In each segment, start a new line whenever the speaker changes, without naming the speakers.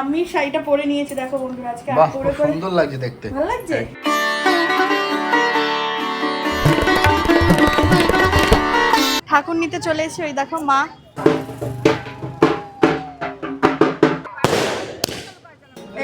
আমি শাড়িটা পরে নিয়েছি দেখো বন্ধুরা আজকে
বাহ
পরে
খুব সুন্দর লাগছে দেখতে।
ভালো লাগছে? ঠাকুর নিতে চলে এসে ওই দেখো মা।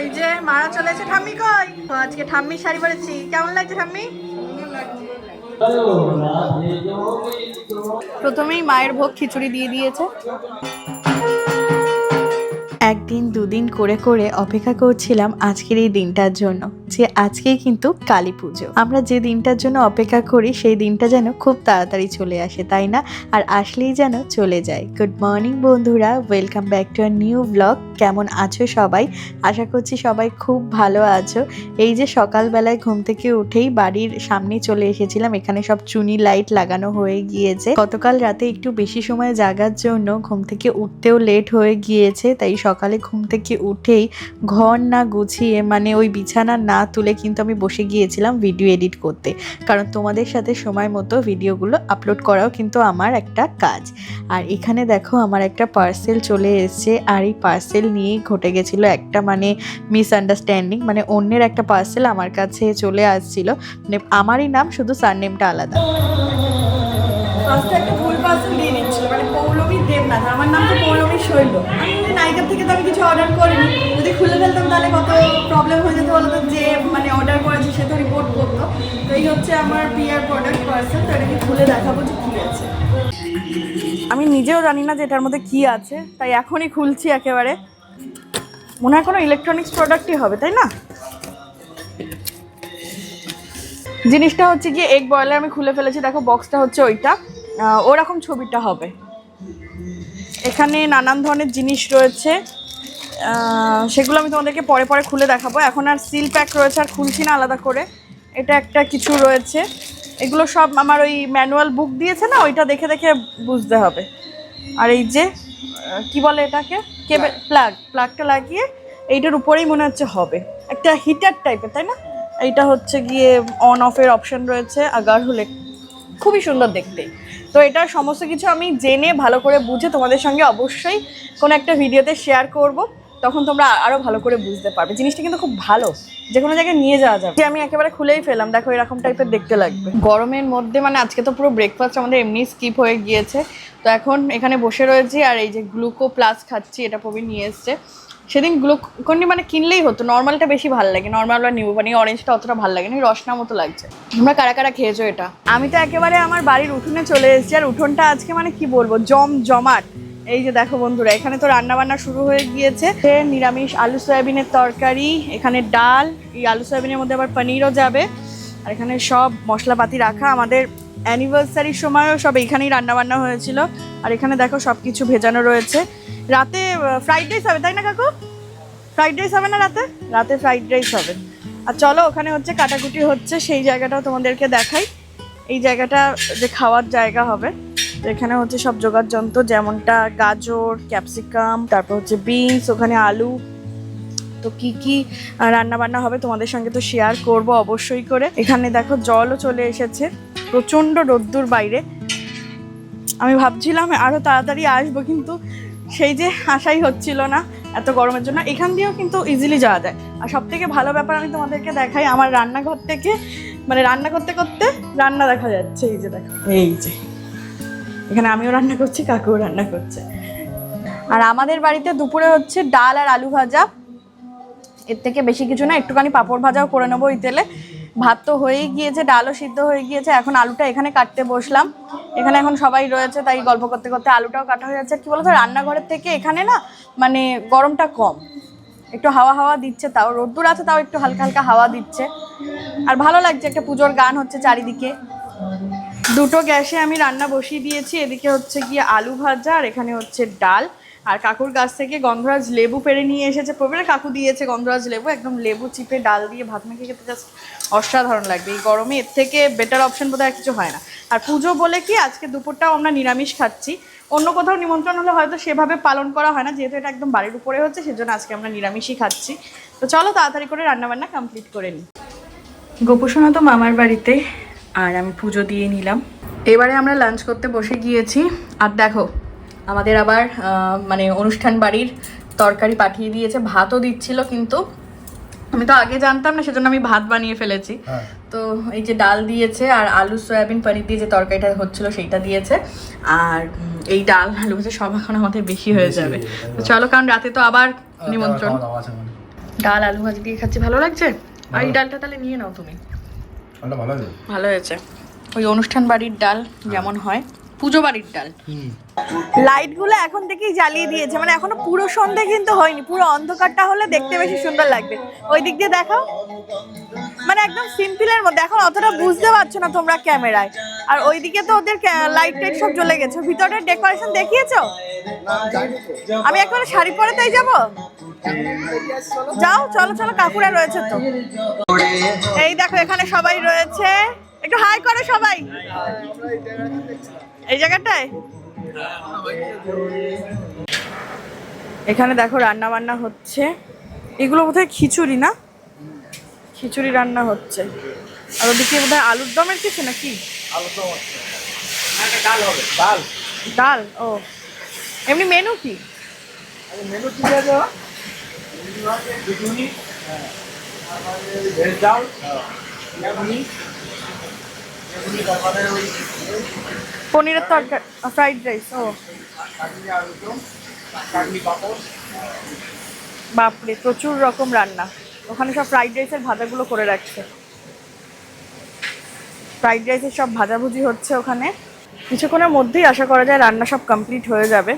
এই যে মারা চলে এসে ঠাম্মি কই? তো আজকে ঠাম্মি শাড়ি পরেছি। কেমন লাগছে ঠাম্মি? প্রথমেই মায়ের ভোগ খিচুড়ি দিয়ে দিয়েছে। একদিন দুদিন করে করে অপেক্ষা করছিলাম আজকের এই দিনটার জন্য। যে আজকেই কিন্তু কালী পুজো। আমরা যে দিনটার জন্য অপেক্ষা করি, সেই দিনটা যেন খুব তাড়াতাড়ি চলে আসে, তাই না? আর আসলেই যেন চলে যায়। গুড মর্নিং বন্ধুরা। Welcome back to our new blog কেমন আছো সবাই? আশা করছি সবাই খুব ভালো আছো। এই যে সকালবেলায় ঘুম থেকে উঠেই বাড়ির সামনে চলে এসেছিলাম। এখানে সব চুনি লাইট লাগানো হয়ে গিয়েছে। গতকাল রাতে একটু বেশি সময় জাগার জন্য ঘুম থেকে উঠতেও লেট হয়ে গিয়েছে। তাই সকালে ঘুম থেকে উঠেই ঘর না গুছিয়ে মানে ওই বিছানা না তুলে কিন্তু আমি বসে গিয়েছিলাম ভিডিও এডিট করতে। কারণ তোমাদের সাথে সময় মতো ভিডিওগুলো আপলোড করাও কিন্তু আমার একটা কাজ। আর এখানে দেখো আমার একটা পার্সেল চলে এসেছে। আর এই পার্সেল নিয়েই ঘটে গেছিল একটা মানে মিসআন্ডারস্ট্যান্ডিং মানে অন্যের একটা পার্সেল আমার কাছে চলে আসছিল। মানে আমারই নাম শুধু সারনেমটা আলাদা। ফার্স্টে একটা ভুল পার্সেল দিয়ে নিচ্ছিল মানে পৌলমী দেবনাথ আমার নাম তো পৌলমী শৈল। আমি বলি, নায়িকার থেকে তো আমি কিছু অর্ডার করিনি। যদি খুলে ফেলতাম তাহলে কত প্রবলেম হয়ে যেত বলতো যে মানে অর্ডার করেছে সে তো রিপোর্ট করতো। তো এই হচ্ছে আমার পিয়ার প্রোডাক্ট পার্সেল তো এটাকে খুলে দেখাবো যে কী আছে। আমি নিজেও জানি না যে এটার মধ্যে কি আছে তাই এখনই খুলছি একেবারে। মনে হয় কোনো ইলেকট্রনিক্স প্রোডাক্টই হবে তাই না? জিনিসটা হচ্ছে গিয়ে এগ বয়লার আমি খুলে ফেলেছি দেখো বক্সটা হচ্ছে ওইটা। ওরকম ছবিটা হবে। এখানে নানান ধরনের জিনিস রয়েছে। সেগুলো আমি তোমাদেরকে পরে পরে খুলে দেখাবো। এখন আর সিল প্যাক রয়েছে আর খুলছি না আলাদা করে। এটা একটা কিছু রয়েছে। এগুলো সব আমার ওই ম্যানুয়াল বুক দিয়েছে না ওইটা দেখে দেখে বুঝতে হবে। আর এই যে কি বলে এটাকে? কেবল প্লাগ প্লাগটা লাগিয়ে এইটার উপরেই মনে হচ্ছে হবে। একটা হিটার টাইপের তাই না? এইটা হচ্ছে গিয়ে অন অফের অপশন রয়েছে আগার হলে খুবই সুন্দর দেখতে। তো এটার সমস্ত কিছু আমি জেনে ভালো করে বুঝে তোমাদের সঙ্গে অবশ্যই কোনো একটা ভিডিওতে শেয়ার করব। তখন তোমরা আরও ভালো করে বুঝতে পারবে। জিনিসটা কিন্তু খুব ভালো। যে কোনো জায়গায় নিয়ে যাওয়া যাবে। যে আমি একেবারে খুলেই ফেলাম দেখো এরকম টাইপের দেখতে লাগবে। গরমের মধ্যে মানে আজকে তো পুরো ব্রেকফাস্ট আমাদের এমনি স্কিপ হয়ে গিয়েছে। তো এখন এখানে বসে রয়েছি আর এই যে গ্লুকো প্লাস খাচ্ছি এটা প্রবীণ নিয়ে এসছে। সেদিন গ্লুকন্ডি মানে কিনলেই হতো। নর্মালটা বেশি ভালো লাগে। নর্মাল বা নিউ মানে অরেঞ্জটা অতটা ভালো লাগে না। রসনা মতো লাগছে। তোমরা কারা কারা খেয়েছো এটা? আমি তো একেবারে আমার বাড়ির উঠোনে চলে এসেছি। আর উঠোনটা আজকে মানে কি বলব? জম জমাট। এই যে দেখো বন্ধুরা, এখানে তো রান্না বান্না শুরু হয়ে গিয়েছে। নিরামিষ আলু সয়াবিনের তরকারি, এখানে ডাল, এই আলু সয়াবিনের মধ্যে আবার পনিরও যাবে। আর এখানে সব মশলাপাতি রাখা, আমাদের অ্যানিভার্সারির সময়ও সব এখানেই রান্না বান্না হয়েছিল। আর এখানে দেখো সব কিছু ভেজানো রয়েছে। রাতে ফ্রাইড রাইস হবে, তাই না কাকু? ফ্রাইড রাইস হবে না রাতে? রাতে ফ্রাইড রাইস হবে। আর চলো, ওখানে হচ্ছে কাটাকুটি হচ্ছে, সেই জায়গাটাও তোমাদেরকে দেখাই। এই জায়গাটা যে খাওয়ার জায়গা হবে। এখানে হচ্ছে সব জোগাড় যন্ত্র, যেমনটা গাজর, ক্যাপসিকাম, তারপর হচ্ছে বিনস, ওখানে আলু। তো কি কি রান্না বান্না হবে তোমাদের সঙ্গে তো শেয়ার করব অবশ্যই করে। এখানে দেখো জলও চলে এসেছে, প্রচণ্ড রোদ্দুর বাইরে। আমি ভাবছিলাম আরও তাড়াতাড়ি আসব, কিন্তু সেই যে আশাই হচ্ছিল না এত গরমের জন্য। এখান দিয়েও কিন্তু ইজিলি যাওয়া যায়। আর সব থেকে ভালো ব্যাপার আমি তোমাদেরকে দেখাই, আমার রান্নাঘর থেকে মানে রান্না করতে করতে রান্না দেখা যাচ্ছে, এই যে দেখো, এই যে। এখানে আমিও রান্না করছি, কাকুও রান্না করছে। আর আমাদের বাড়িতে দুপুরে হচ্ছে ডাল আর আলু ভাজা। এর থেকে বেশি কিছু না, একটুখানি পাঁপড় ভাজাও করে নেব ওই তেলে। ভাত তো হয়েই গিয়েছে, ডালও সিদ্ধ হয়ে গিয়েছে, এখন আলুটা এখানে কাটতে বসলাম। এখানে এখন সবাই রয়েছে, তাই গল্প করতে করতে আলুটাও কাটা হয়ে যাচ্ছে। কি বলতো, রান্নাঘরের থেকে এখানে না মানে গরমটা কম। একটু হাওয়া হাওয়া দিচ্ছে তাও, রোদ্দুর আছে তাও একটু হালকা হালকা হাওয়া দিচ্ছে। আর ভালো লাগছে একটা পুজোর গান হচ্ছে চারিদিকে। দুটো গ্যাসে আমি রান্না বসিয়ে দিয়েছি। এদিকে হচ্ছে গিয়ে আলু ভাজা, আর এখানে হচ্ছে ডাল। আর কাকুর গাছ থেকে গন্ধরাজ লেবু পেরে নিয়ে এসেছে। প্রবীর কাকু দিয়েছে গন্ধরাজ লেবু, একদম লেবু চিপে ডাল দিয়ে ভাত মেখে খেতে জাস্ট অসাধারণ লাগবে। এই গরমে এর থেকে বেটার অপশন বোধহয় কিছু হয় না। আর পুজো বলে কি, আজকে দুপুরটাও আমরা নিরামিষ খাচ্ছি। অন্য কোথাও নিমন্ত্রণ হলে হয়তো সেভাবে পালন করা হয় না, যেহেতু এটা একদম বাড়ির উপরে হচ্ছে, সেজন্য আজকে আমরা নিরামিষই খাচ্ছি। তো চলো তাড়াতাড়ি করে রান্নাবান্না কমপ্লিট করে নিই। গোপুসোনা তো মামার বাড়িতে। আর আমি পুজো দিয়ে নিলাম। এবারে আমরা লাঞ্চ করতে বসে গিয়েছি। আর দেখো আমাদের আবার মানে অনুষ্ঠান বাড়ির তরকারি পাঠিয়ে দিয়েছে ভাতও দিচ্ছিল কিন্তু আমি তো আগে জানতাম না সেজন্য আমি ভাত বানিয়ে ফেলেছি।
হ্যাঁ।
তো এই যে ডাল দিয়েছে আর আলু সয়াবিন পনির দিয়ে যে তরকারিটা হচ্ছিল সেইটা দিয়েছে। আর এই ডাল আলু ভাজা সব এখন আমাদের বেশি হয়ে যাবে। তো চলো কারণ রাতে তো আবার নিমন্ত্রণ।
মানে।
ডাল আলু ভাজি দিয়ে খাচ্ছি ভালো লাগছে? আর এই ডালটা তাহলে নিয়ে নাও তুমি।
ভালো
হয়েছে। ওই অনুষ্ঠান বাড়ির ডাল যেমন হয় পুজো বাড়ির ডাল। লাইটগুলো এখন থেকেই জ্বালিয়ে দিয়েছে মানে এখনও পুরো সন্ধে কিন্তু হয়নি পুরো অন্ধকারটা হলে দেখতে বেশি সুন্দর লাগবে। ওই দিক দিয়ে দেখাও। মানে একদম সিম্পলের মধ্যে এখন অতটা বুঝতে পারছ না তোমরা ক্যামেরায়। আর ওইদিকে তো ওদের লাইট টাইট সব জ্বলে গেছে। ভিতরের ডেকোরেশন দেখিয়েছো? আমি একবার শাড়ি পরে তাই যাব? যাও চলো চলো কাকুরা রয়েছে তো। এই দেখো এখানে সবাই রয়েছে। একটু হাই করো সবাই। এই জায়গাটায়? এখানে দেখো রান্না বান্না হচ্ছে। এগুলো বোধহয় খিচুড়ি না? খিচুড়ি রান্না হচ্ছে। আর ওদিকে বোধহয় আলুর দমের কিছু নাকি?
ডাল।
ডাল ও। এমনি মেনু কি?
মেনু ঠিক আছে ভেজ ডাল
পনিরের তরকারি ফ্রাইড রাইস ও। বাপরে প্রচুর রকম রান্না। ওখানে সব ফ্রাইড রাইসের ভাজাগুলো করে রাখছে। ফ্রাইড রাইসের সব ভাজাভুজি হচ্ছে ওখানে। কিছুক্ষণের মধ্যেই আশা করা যায় রান্না সব কমপ্লিট হয়ে যাবে।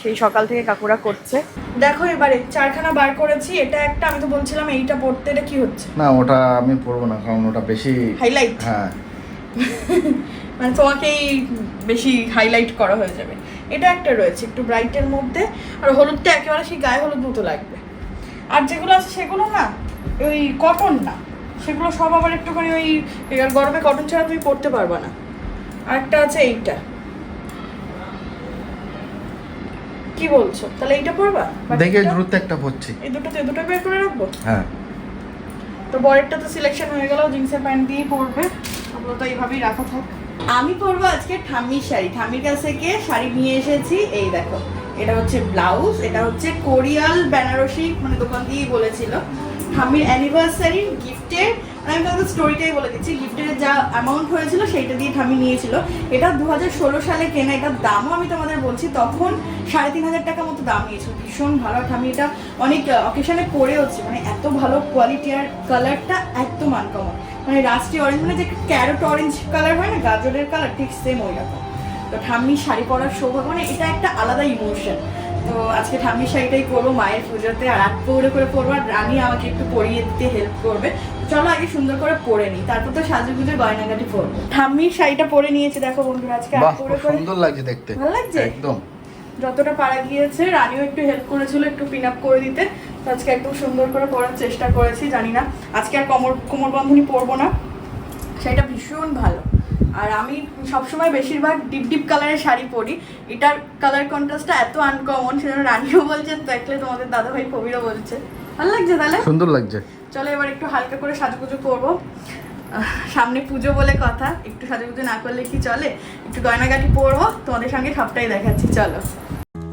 সেই সকাল থেকে কাকুরা করছে। দেখো এবারে চারখানা বার করেছি এটা একটা আমি তো বলছিলাম এইটা পড়তে এটা কি হচ্ছে?
না ওটা আমি পরবো না কারণ ওটা বেশি
হাইলাইট
হ্যাঁ।
মানে তোমাকেই বেশি হাইলাইট করা হয়ে যাবে। এটা একটা রয়েছে একটু ব্রাইটের মধ্যে আর হলুদটা একেবারে সেই গায়ে হলুদ মতো লাগবে। আর যেগুলো আছে সেগুলো না ওই কটন না সেগুলো সব আবার একটুখানি ওই গরমে কটন ছাড়া তুমি পরতে পারবা না। আর একটা আছে এইটা। কি বলছো? তাহলে এইটা পরবা?
দেখে? দূরত্ব একটা পড়ছি
এই দুটো তো দুটো বের করে রাখব?
হ্যাঁ।
তো বরেরটা তো সিলেকশন হয়ে গেল জিন্সের প্যান্ট দিয়েই পরবে। ওগুলো তো এইভাবেই রাখা থাক। আমি পরবো আজকে ঠাম্মির শাড়ি। ঠাম্মির কাছ থেকে শাড়ি নিয়ে এসেছি। এই দেখো এটা হচ্ছে ব্লাউজ এটা হচ্ছে কোরিয়াল বেনারসি মানে দোকান দিয়েই বলেছিল। ঠাম্মির অ্যানিভার্সারি গিফটের আমি তোমাদের স্টোরিটাই বলে দিচ্ছি। গিফটের যা অ্যামাউন্ট হয়েছিল, সেইটা দিয়ে ঠাম্মি নিয়েছিল। এটা দু হাজার ষোলো সালে কেনা এটার দামও আমি তোমাদের বলছি, তখন সাড়ে তিন হাজার টাকা মতো দাম নিয়েছিল। ভীষণ ভালো। আর ঠাম্মি এটা অনেক অকেশনে পরেওছি মানে এত ভালো কোয়ালিটি আর কালারটা একদম আনকমন মানে রাস্টি অরেঞ্জ মানে যে ক্যারট অরেঞ্জ কালার হয় না, গাজরের কালার ঠিক সেম ওই রকম। তো ঠাম্মি শাড়ি পরার সৌভাগ্য মানে এটা একটা আলাদা ইমোশন তো আজকে ঠাম্মির শাড়িটাই করব মায়ের পুজোতে। আর আট পৌড়ে করে পরবো, আর রানী আমাকে একটু পরিয়ে দিতে হেল্প করবে। চলো আগে সুন্দর করে পরে নিই তারপর তো সাজুগুজোর গয়নাগাটি পরবো। ঠাম্মির শাড়িটা পরে নিয়েছে দেখো বন্ধুরা আজকে করে
সুন্দর লাগছে দেখতে।
ভালো লাগছে?
একদম।
যতটা পারা গিয়েছে রানীও একটু হেল্প করেছিল একটু পিন আপ করে দিতে আজকে একদম সুন্দর করে পরার চেষ্টা করেছি জানি না। আজকে আর কোমর কোমর বন্ধনী পরবো না। সেটা ভীষণ ভালো। আর আমি সবসময় বেশিরভাগ ডিপ ডিপ কালারের শাড়ি পরি। এটার কালার কন্ট্রাস্টটা এত আনকমন সেজন্য রানীও বলছে দেখলে তোমাদের দাদাভাই কবিরও বলছে। ভালো লাগছে তাহলে?
সুন্দর লাগছে।
চলো এবার একটু হালকা করে সাজুগুজু করব। সামনে পুজো বলে কথা, একটু সাজুগুজু না করলে কি চলে? একটু গয়নাগাটি পরবো, তোমাদের সঙ্গে সবটাই দেখাচ্ছি, চলো।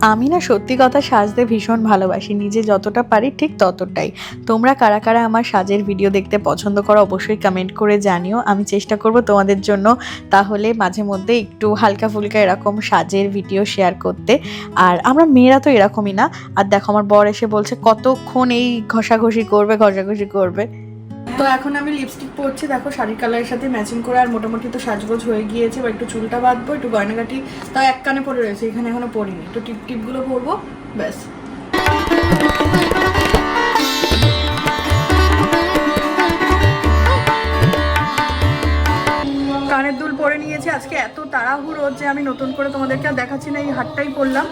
আমি না সত্যি কথা সাজতে ভীষণ ভালোবাসি, নিজে যতটা পারি ঠিক ততটাই। তোমরা কারা কারা আমার সাজের ভিডিও দেখতে পছন্দ করো অবশ্যই কমেন্ট করে জানিও। আমি চেষ্টা করব তোমাদের জন্য তাহলে মাঝে মধ্যে একটু হালকা ফুলকা এরকম সাজের ভিডিও শেয়ার করতে। আর আমরা মেয়েরা তো এরকমই না। আর দেখো আমার বর এসে বলছে, কতক্ষণ এই ঘষাঘষি করবে ঘষাঘষি করবে? তো এখন আমি লিপস্টিক পরছি দেখো শাড়ি কালারের সাথে ম্যাচিং করে আর মোটামুটি তো সাজগোজ হয়ে গিয়েছে বা একটু চুলটা বাঁধবো একটু গয়নাগাটি তাও এক কানে পরে রয়েছে এখানে এখনও পরিনি। একটু টিপ টিপগুলো পরবো ব্যাস। কানের দুল পরে নিয়েছি আজকে এত তাড়াহুড়ো যে আমি নতুন করে তোমাদেরকে আর দেখাচ্ছি না এই হাটটাই পরলাম।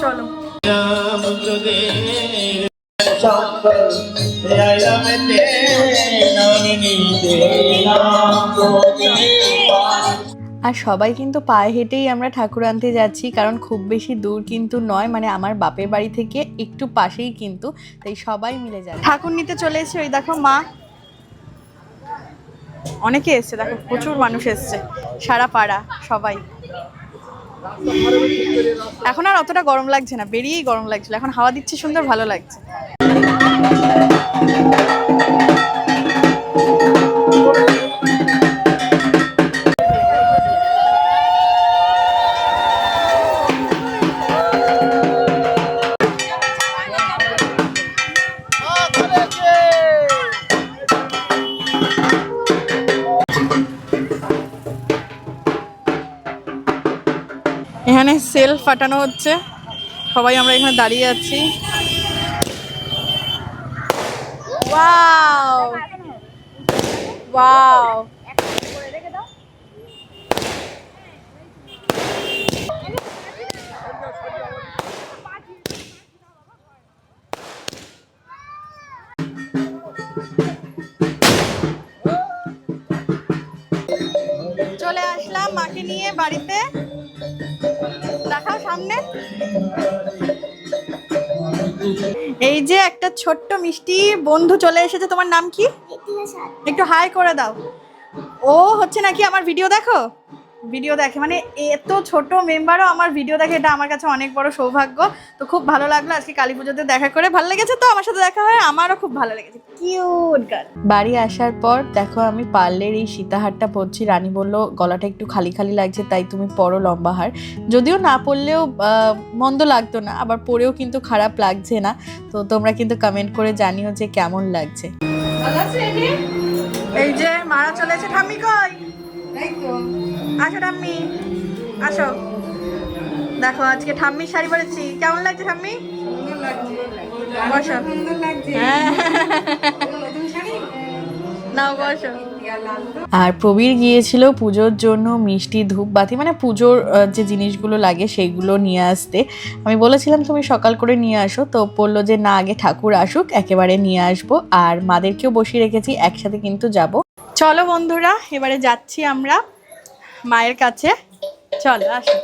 চলো।
আর সবাই কিন্তু পায়ে হেঁটেই আমরা ঠাকুর আনতে যাচ্ছি, কারণ খুব বেশি দূর কিন্তু নয় মানে আমার বাপের বাড়ি থেকে একটু পাশেই কিন্তু, তাই সবাই মিলে যায় ঠাকুর নিতে চলে এসে ওই দেখো মা। অনেকে এসছে, দেখো, প্রচুর মানুষ এসছে, সারা পাড়া, সবাই। এখন আর অতটা গরম লাগছে না, বেরিয়েই গরম লাগছিল, এখন হাওয়া দিচ্ছে সুন্দর, ভালো লাগছে। এখানে সেল ফাটানো হচ্ছে। সবাই আমরা এখানে দাঁড়িয়ে আছি। ওয়াও ওয়াও চলে আসলাম মাকে নিয়ে বাড়িতে। দেখাও সামনে। এই যে একটা ছোট্ট মিষ্টি বন্ধু চলে এসেছে তোমার নাম কি? একটু হাই করে দাও। ও হচ্ছে নাকি আমার ভিডিও দেখো? ভিডিও দেখে। মানে এত ছোট মেম্বারও আমার ভিডিও দেখে এটা আমার কাছে অনেক বড় সৌভাগ্য। তো খুব ভালো লাগল আজকে কালী পুজোতে দেখা করে। ভালো লেগেছে তো? আমার সাথে দেখা হয় আমারও খুব ভালো লেগেছে। কিউট গার্ল বাড়ি আসার পর দেখো আমি পার্লের এই সীতাহারটা পরছি। রানী বলল গলাটা একটু খালি খালি লাগছে তাই তুমি পরো লম্বা হার। যদিও না পরলেও মন্দ লাগতো না আবার পরেও কিন্তু খারাপ লাগছে না। তো তোমরা কিন্তু কমেন্ট করে জানিও যে কেমন লাগছে। এই যে মারা চলেছে ঠাম্মি কই? আসো ঠাম্মি। আসো। দেখো আজকে ঠাম্মির শাড়ি পরেছি। কেমন লাগছে ঠাম্মি? বসো। হ্যাঁ। নাও বসো। আর প্রবীর গিয়েছিল পুজোর জন্য মিষ্টি ধূপবাতি মানে পুজোর যে জিনিসগুলো লাগে সেইগুলো নিয়ে আসতে। আমি বলেছিলাম, তুমি সকাল করে নিয়ে আসো। তো বলল যে, না, আগে ঠাকুর আসুক, একেবারে নিয়ে আসব। আর মাদেরকেও বসিয়ে রেখেছি, একসাথে কিন্তু যাব। চলো বন্ধুরা, এবারে যাচ্ছি আমরা মায়ের কাছে। চলো, আসো।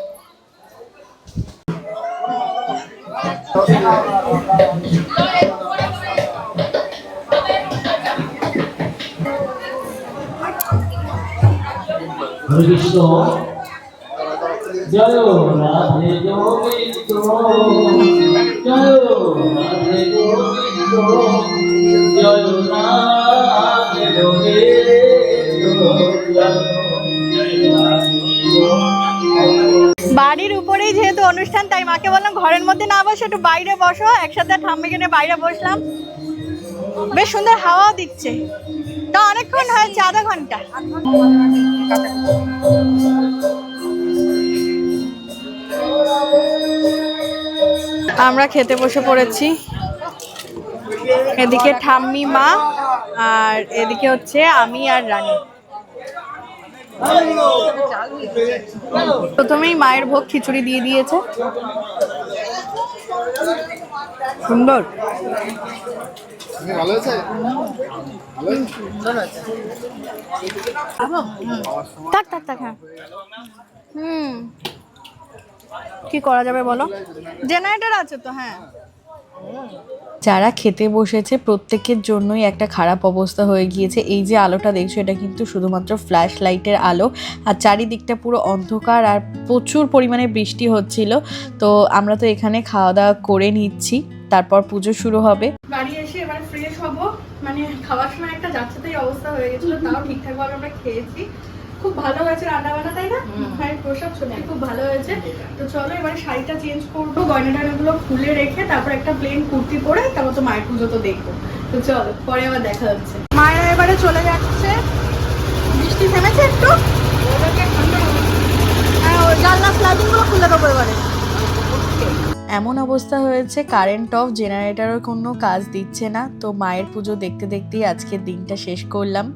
হরে
বাড়ির উপরেই যেহেতু অনুষ্ঠান, তাই মাকে বললাম ঘরের মধ্যে না বসে একটু বাইরে বসো। একসাথে ঠাম্মিকে বাইরে বসলাম। বেশ সুন্দর হাওয়াও দিচ্ছে। তো অনেকক্ষণ হয়েছে, আধা ঘণ্টা। আমরা খেতে বসে পড়েছি। এদিকে ঠাম্মি, মা, আর এদিকে হচ্ছে আমি আর রানী। প্রথমেই মায়ের ভোগ খিচুড়ি দিয়ে দিয়েছে। সুন্দর।
ভালো আছে
থাক থাক থাক হ্যাঁ। হুম। কি করা যাবে বলো? জেনারেটর আছে তো হ্যাঁ। যারা খেতে বসেছে প্রত্যেকের জন্যই একটা খারাপ অবস্থা হয়ে গিয়েছে। এই যে আলোটা দেখছ এটা কিন্তু শুধুমাত্র ফ্ল্যাশ লাইটের আলো। আর চারিদিকটা পুরো অন্ধকার আর প্রচুর পরিমাণে বৃষ্টি হচ্ছিল। তো আমরা তো এখানে খাওয়া দাওয়া করে নিচ্ছি। তারপর পুজো শুরু হবে। বাড়ি এসে এবার ফ্রেশ হব। মানে খাওয়ার সময় একটা যাচ্ছেতাই অবস্থা হয়ে গেছিল তাও ঠিকঠাক ভাবে আমরা খেয়েছি। খুব ভালো হয়েছে রান্না বান্না তাই না? মায়ের প্রসাদ সত্যি খুব ভালো হয়েছে। তো চলো এবারে শাড়িটা চেঞ্জ করব গয়না টয়নাগুলো খুলে রেখে তারপর একটা প্লেন কুর্তি পরে তারপর তো মায়ের পুজো তো দেখব। তো চলো পরে আবার দেখা হচ্ছে। মায়েরা এবারে চলে যাচ্ছে। বৃষ্টি থেমেছে একটু? হ্যাঁ ওই জানলা স্ল্যাবিংগুলো খুলে দেবো এবারে। এমন অবস্থা হয়েছে কারেন্ট অফ জেনারেটারও কোনো কাজ দিচ্ছে না। তো মায়ের পুজো দেখতে দেখতেই আজকের দিনটা শেষ করলাম।